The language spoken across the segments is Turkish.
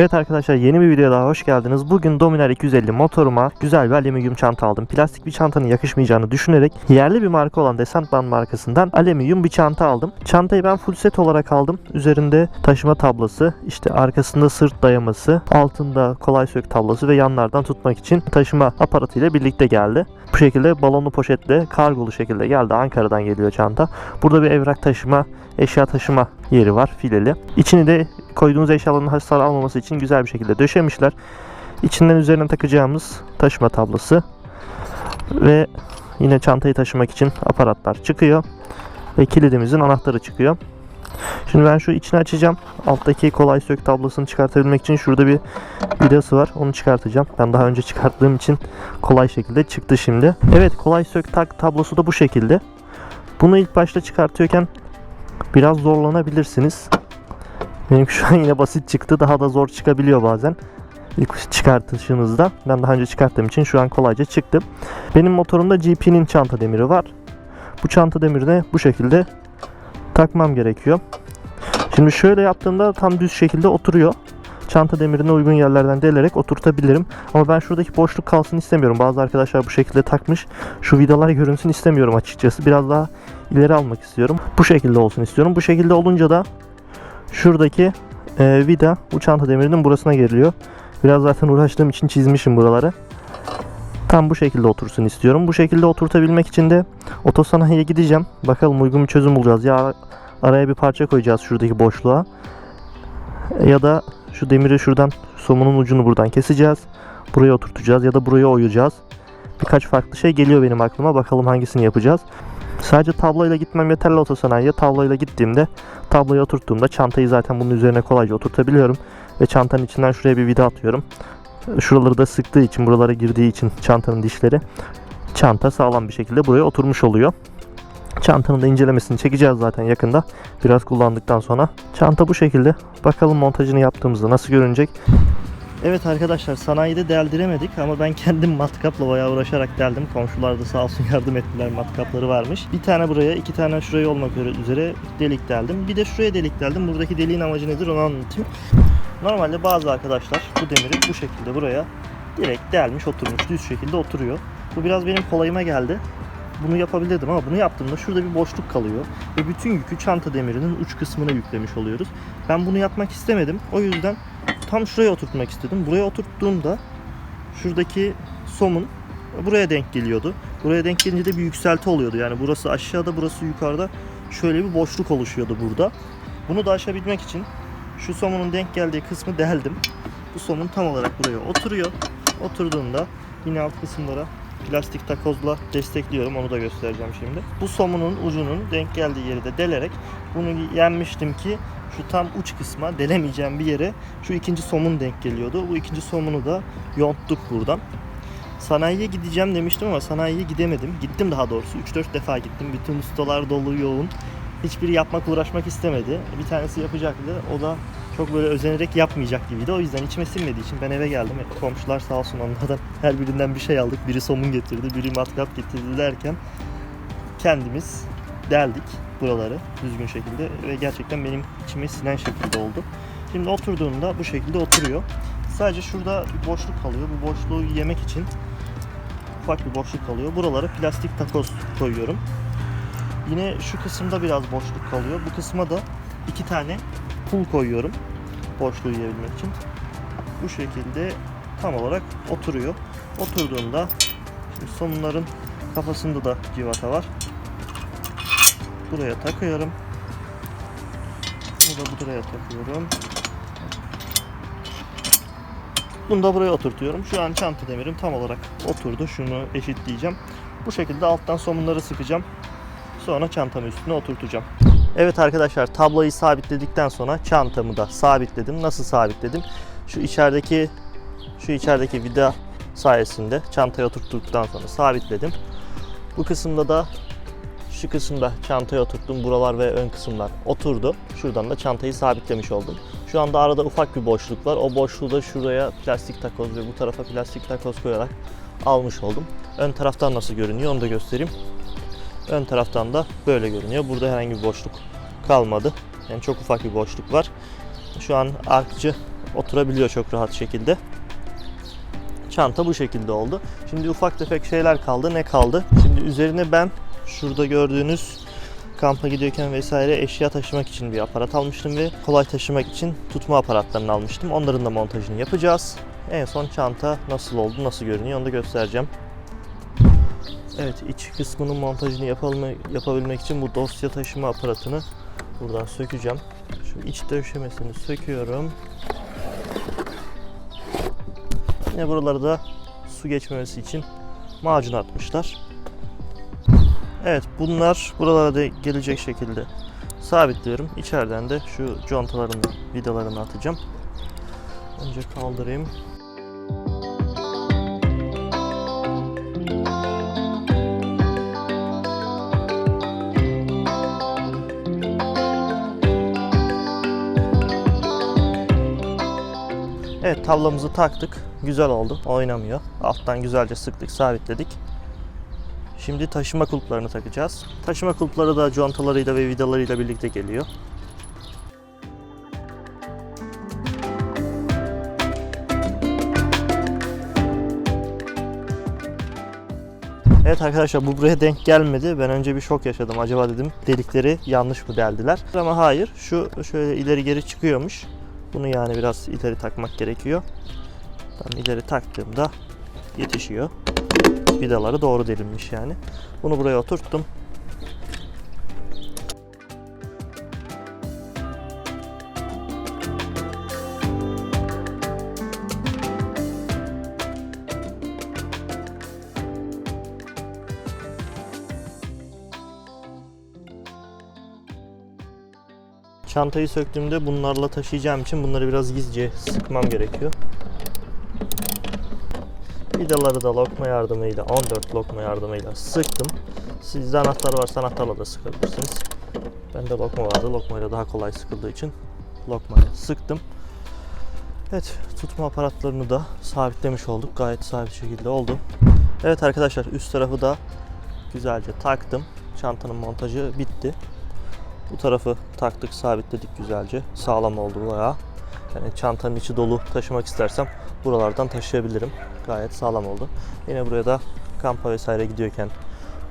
Evet arkadaşlar yeni bir videoya daha hoş geldiniz. Bugün Dominar 250 motoruma güzel bir alüminyum çanta aldım. Plastik bir çantanın yakışmayacağını düşünerek yerli bir marka olan Descentman markasından alüminyum bir çanta aldım. Çantayı ben full set olarak aldım. Üzerinde taşıma tablası, işte arkasında sırt dayaması, altında kolay sök tablası ve yanlardan tutmak için taşıma aparatıyla birlikte geldi. Bu şekilde balonlu poşetle kargolu şekilde geldi. Ankara'dan geliyor çanta. Burada bir evrak taşıma, eşya taşıma yeri var fileli. İçini de koyduğunuz eşyaların hasar almaması için güzel bir şekilde döşemişler. İçinden üzerine takacağımız taşıma tablası ve yine çantayı taşımak için aparatlar çıkıyor ve kilidimizin anahtarı çıkıyor. Şimdi ben şu içini açacağım. Alttaki kolay sök tablosunu çıkartabilmek için şurada bir vidası var. Onu çıkartacağım. Ben daha önce çıkarttığım için kolay şekilde çıktı şimdi. Evet kolay sök tak tablosu da bu şekilde. Bunu ilk başta çıkartıyorken biraz zorlanabilirsiniz. Benim şu an yine basit çıktı. Daha da zor çıkabiliyor bazen. İlk çıkartışınızda. Ben daha önce çıkarttığım için şu an kolayca çıktı. Benim motorumda GP'nin çanta demiri var. Bu çanta demirine bu şekilde takmam gerekiyor. Şimdi şöyle yaptığımda tam düz şekilde oturuyor. Çanta demirine uygun yerlerden delerek oturtabilirim. Ama ben şuradaki boşluk kalsın istemiyorum. Bazı arkadaşlar bu şekilde takmış. Şu vidalar görünsün istemiyorum açıkçası. Biraz daha ileri almak istiyorum. Bu şekilde olsun istiyorum. Bu şekilde olunca da şuradaki e, vida bu çanta demirinin burasına geliyor. Biraz zaten uğraştığım için çizmişim buraları. Tam bu şekilde otursun istiyorum. Bu şekilde oturtabilmek için de otosanayiye gideceğim. Bakalım uygun bir çözüm bulacağız. Ya araya bir parça koyacağız şuradaki boşluğa. Ya da şu demiri şuradan somunun ucunu buradan keseceğiz. Buraya oturtacağız ya da buraya oyacağız. Birkaç farklı şey geliyor benim aklıma. Bakalım hangisini yapacağız. Sadece tabloyla gitmem yeterli otosanayiye. Tabloyla gittiğimde tabloya oturttuğumda çantayı zaten bunun üzerine kolayca oturtabiliyorum. Ve çantanın içinden şuraya bir vida atıyorum. Şuraları da sıktığı için, buralara girdiği için çantanın dişleri çanta sağlam bir şekilde buraya oturmuş oluyor. Çantanın da incelemesini çekeceğiz zaten yakında. Biraz kullandıktan sonra. Çanta bu şekilde. Bakalım montajını yaptığımızda nasıl görünecek. Evet arkadaşlar sanayide deldiremedik ama ben kendim matkapla bayağı uğraşarak deldim. Komşular da sağ olsun yardım ettiler matkapları varmış. Bir tane buraya iki tane şuraya olmak üzere delik deldim. Bir de şuraya delik deldim. Buradaki deliğin amacı nedir onu anlatayım. Normalde bazı arkadaşlar bu demiri bu şekilde buraya direkt delmiş oturmuş düz şekilde oturuyor. Bu biraz benim kolayıma geldi. Bunu yapabilirdim ama bunu yaptığımda şurada bir boşluk kalıyor. Ve bütün yükü çanta demirinin uç kısmına yüklemiş oluyoruz. Ben bunu yapmak istemedim. O yüzden tam şuraya oturtmak istedim. Buraya oturttuğumda şuradaki somun buraya denk geliyordu. Buraya denk gelince de bir yükselti oluyordu. Yani burası aşağıda burası yukarıda şöyle bir boşluk oluşuyordu burada. Bunu da aşabilmek için şu somunun denk geldiği kısmı deldim. Bu somun tam olarak buraya oturuyor. Oturduğunda yine alt kısımlara plastik takozla destekliyorum. Onu da göstereceğim şimdi. Bu somunun ucunun denk geldiği yeri de delerek bunu yenmiştim ki şu tam uç kısma delemeyeceğim bir yere şu ikinci somun denk geliyordu. Bu ikinci somunu da yonttuk buradan. Sanayiye gideceğim demiştim ama sanayiye gidemedim. Gittim daha doğrusu. 3-4 defa gittim. Bütün ustalar dolu yoğun. Hiçbiri yapmak uğraşmak istemedi. Bir tanesi yapacaktı. O da çok böyle özenerek yapmayacak gibiydi. O yüzden içime sinmediği için ben eve geldim. Komşular sağ olsun onlardan her birinden bir şey aldık. Biri somun getirdi, biri matkap getirdi derken kendimiz deldik buraları düzgün şekilde ve gerçekten benim içime sinen şekilde oldu. Şimdi oturduğunda bu şekilde oturuyor. Sadece şurada bir boşluk kalıyor. Bu boşluğu yemek için ufak bir boşluk kalıyor. Buralara plastik takoz koyuyorum. Yine şu kısımda biraz boşluk kalıyor. Bu kısma da iki tane pul koyuyorum. Boşluğu yiyebilmek için. Bu şekilde tam olarak oturuyor. Oturduğunda şimdi somunların kafasında da civata var. Buraya takıyorum. Bunu da buraya takıyorum. Bunu da buraya oturtuyorum. Şu an çanta demirim tam olarak oturdu. Şunu eşitleyeceğim. Bu şekilde alttan somunları sıkacağım. Sonra çantamı üstüne oturtacağım. Evet arkadaşlar tabloyu sabitledikten sonra çantamı da sabitledim. Nasıl sabitledim? Şu içerideki şu içerideki vida sayesinde çantaya oturttuktan sonra sabitledim. Bu kısımda da şu kısımda çantaya oturttum. Buralar ve ön kısımlar oturdu. Şuradan da çantayı sabitlemiş oldum. Şu anda arada ufak bir boşluk var. O boşluğu da şuraya plastik takoz ve bu tarafa plastik takoz koyarak almış oldum. Ön taraftan nasıl görünüyor onu da göstereyim. Ön taraftan da böyle görünüyor. Burada herhangi bir boşluk kalmadı. Yani çok ufak bir boşluk var. Şu an arkçı oturabiliyor çok rahat şekilde. Çanta bu şekilde oldu. Şimdi ufak tefek şeyler kaldı. Ne kaldı? Şimdi üzerine ben şurada gördüğünüz kampa gidiyorken vesaire eşya taşımak için bir aparat almıştım ve kolay taşımak için tutma aparatlarını almıştım. Onların da montajını yapacağız. En son çanta nasıl oldu, nasıl görünüyor onu da göstereceğim. Evet iç kısmının montajını yapalım, yapabilmek için bu dosya taşıma aparatını buradan sökeceğim. Şu iç döşemesini söküyorum. Yine buraları da su geçmemesi için macun atmışlar. Evet bunlar buralara da gelecek şekilde sabitliyorum. İçeriden de şu contaların vidalarını atacağım. Önce kaldırayım. Evet tablamızı taktık. Güzel oldu. Oynamıyor. Alttan güzelce sıktık, sabitledik. Şimdi taşıma kulplarını takacağız. Taşıma kulpları da contalarıyla ve vidalarıyla birlikte geliyor. Evet arkadaşlar bu buraya denk gelmedi. Ben önce bir şok yaşadım. Acaba dedim delikleri yanlış mı deldiler? Ama hayır. Şu şöyle ileri geri çıkıyormuş. Bunu yani biraz ileri takmak gerekiyor. Ben ileri taktığımda yetişiyor. Vidaları doğru delinmiş yani. Bunu buraya oturttum. Çantayı söktüğümde bunlarla taşıyacağım için bunları biraz gizlice sıkmam gerekiyor. Vidaları da lokma yardımıyla 14 lokma yardımıyla sıktım. Sizde anahtar varsa anahtarla da sıkabilirsiniz. Bende lokma vardı. Lokmayla daha kolay sıkıldığı için lokmayla sıktım. Evet tutma aparatlarını da sabitlemiş olduk. Gayet sabit şekilde oldu. Evet arkadaşlar üst tarafı da güzelce taktım. Çantanın montajı bitti. Bu tarafı taktık, sabitledik güzelce. Sağlam oldu bayağı. Yani çantanın içi dolu taşımak istersem buralardan taşıyabilirim. Gayet sağlam oldu. Yine buraya da kampa vesaire gidiyorken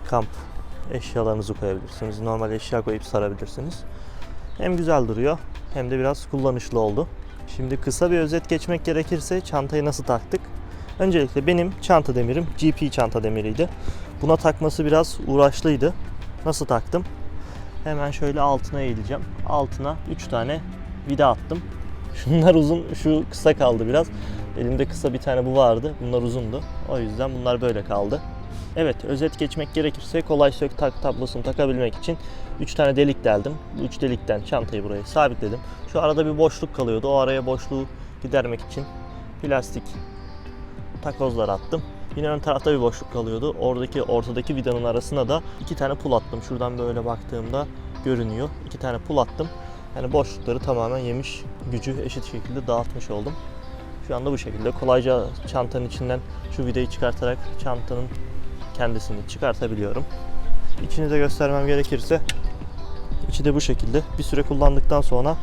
kamp eşyalarınızı koyabilirsiniz. Normal eşya koyup sarabilirsiniz. Hem güzel duruyor hem de biraz kullanışlı oldu. Şimdi kısa bir özet geçmek gerekirse çantayı nasıl taktık? Öncelikle benim çanta demirim GP çanta demiriydi. Buna takması biraz uğraşlıydı. Nasıl taktım? Hemen şöyle altına eğileceğim. Altına 3 tane vida attım. Şunlar uzun, şu kısa kaldı biraz. Elimde kısa bir tane bu vardı. Bunlar uzundu. O yüzden bunlar böyle kaldı. Evet, özet geçmek gerekirse kolay sök tak tablosunu takabilmek için 3 tane delik deldim. Bu 3 delikten çantayı buraya sabitledim. Şu arada bir boşluk kalıyordu. O araya boşluğu gidermek için plastik takozlar attım. Yine ön tarafta bir boşluk kalıyordu. Oradaki ortadaki vidanın arasına da iki tane pul attım. Şuradan böyle baktığımda görünüyor. İki tane pul attım. Yani boşlukları tamamen yemiş, gücü eşit şekilde dağıtmış oldum. Şu anda bu şekilde kolayca çantanın içinden şu vidayı çıkartarak çantanın kendisini çıkartabiliyorum. İçini de göstermem gerekirse içi de bu şekilde. Bir süre kullandıktan sonra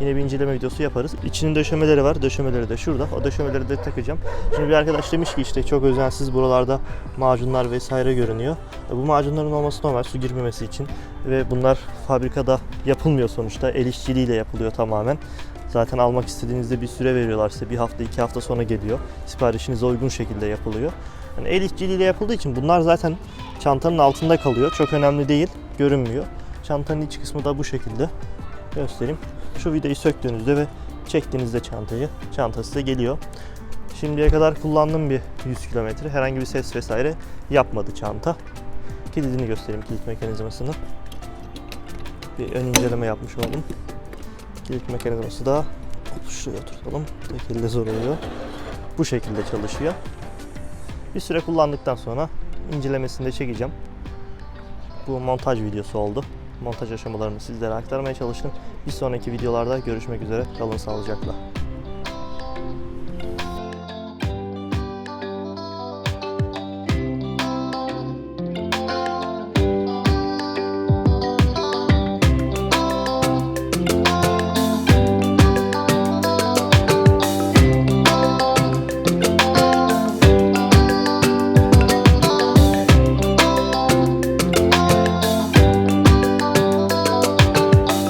Yine bir inceleme videosu yaparız. İçinin döşemeleri var. Döşemeleri de şurada. O döşemeleri de takacağım. Şimdi bir arkadaş demiş ki işte çok özensiz buralarda macunlar vesaire görünüyor. E, Bu macunların olması normal su girmemesi için ve bunlar fabrikada yapılmıyor sonuçta. El işçiliğiyle yapılıyor tamamen. Zaten almak istediğinizde bir süre veriyorlar size. Bir hafta, iki hafta sonra geliyor. Siparişinize uygun şekilde yapılıyor. Yani el işçiliğiyle yapıldığı için bunlar zaten çantanın altında kalıyor. Çok önemli değil. Görünmüyor. Çantanın iç kısmı da bu şekilde. Göstereyim. Şu vidayı söktüğünüzde ve çektiğinizde çantayı, çanta size geliyor. Şimdiye kadar kullandığım bir 100 kilometre. Herhangi bir ses vesaire yapmadı çanta. Kilidini göstereyim, kilit mekanizmasını. Bir ön inceleme yapmış oldum. Kilit mekanizması da şuraya oturtalım. Tek elde zor oluyor. Bu şekilde çalışıyor. Bir süre kullandıktan sonra incelemesini de çekeceğim. Bu montaj videosu oldu montaj aşamalarını sizlere aktarmaya çalıştım. Bir sonraki videolarda görüşmek üzere. Kalın sağlıcakla.